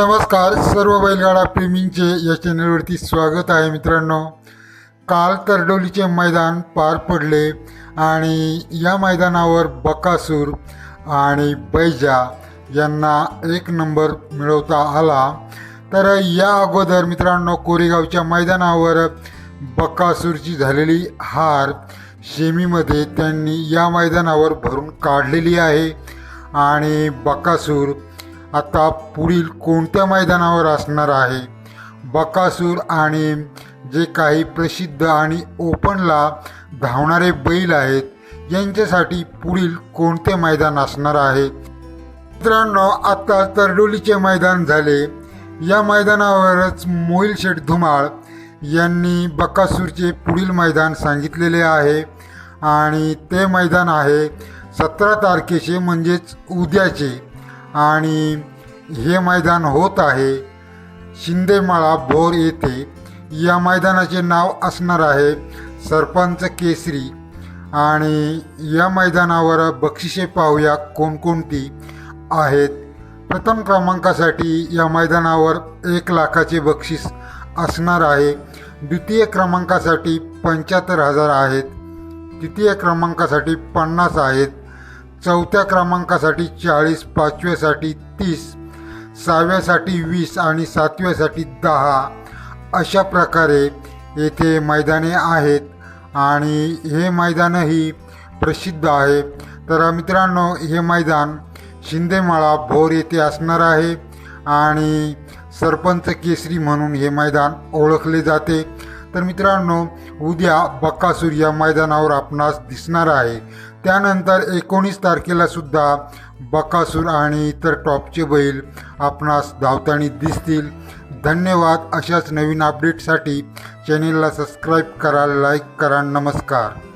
नमस्कार सर्व बैलगाडा प्रेमींचे या चॅनलवरती स्वागत आहे मित्रांनो. काल तरडोलीचे मैदान पार पडले आणि या मैदानावर बकासूर आणि बैजा यांना एक नंबर मिळवता आला. तर या अगोदर मित्रांनो कोरेगावच्या मैदानावर बकासूरची झालेली हार शेमीमध्ये त्यांनी या मैदानावर भरून काढलेली आहे आणि बकासूर आता पुढील कोणत्या मैदानावर असणार आहे? बकासूर आणि जे काही प्रसिद्ध आणि ओपनला धावणारे बैल आहेत यांच्यासाठी पुढील कोणते मैदान असणार आहे? मित्रांनो आता तरडोलीचे मैदान झाले. या मैदानावरच मोहिल शेठ धुमाळ यांनी बकासूरचे पुढील मैदान सांगितलेले आहे. आणि ते मैदान आहे सतरा तारखेचे म्हणजेच उद्याचे. आणि हे मैदान होत आहे. शिंदेमाळा भोर येथे या मैदानाचे नाव असणार आहे सरपंच केसरी. आणि या मैदानावर बक्षिसे पाहूया कोणकोणती आहेत. प्रथम क्रमांकासाठी या मैदानावर एक लाखाचे बक्षीस असणार आहे. द्वितीय क्रमांकासाठी पंच्याहत्तर हजार आहेत. तृतीय क्रमांकासाठी पन्नास आहेत. चौथ्या क्रमांकासाठी चाळीस पाचव्यासाठी तीस सहाव्यासाठी वीस आणि सातव्यासाठी दहा. अशा प्रकारे येथे मैदाने आहेत आणि हे मैदानही प्रसिद्ध आहे. तर मित्रांनो हे मैदान शिंदेमाळा भोर येथे असणार आहे आणि सरपंच केसरी म्हणून हे मैदान ओळखले जाते. तर मित्रांनो उद्या बक्कासूर या मैदानावर आपणास दिसणार आहे. त्यानंतर एकोणीस तारखेला सुद्धा बकासूर आणि इतर टॉपचे बैल आपणास धावताना दिसतील. धन्यवाद अशाच नवीन अपडेटसाठी चॅनेलला सबस्क्राईब करा लाईक करा नमस्कार.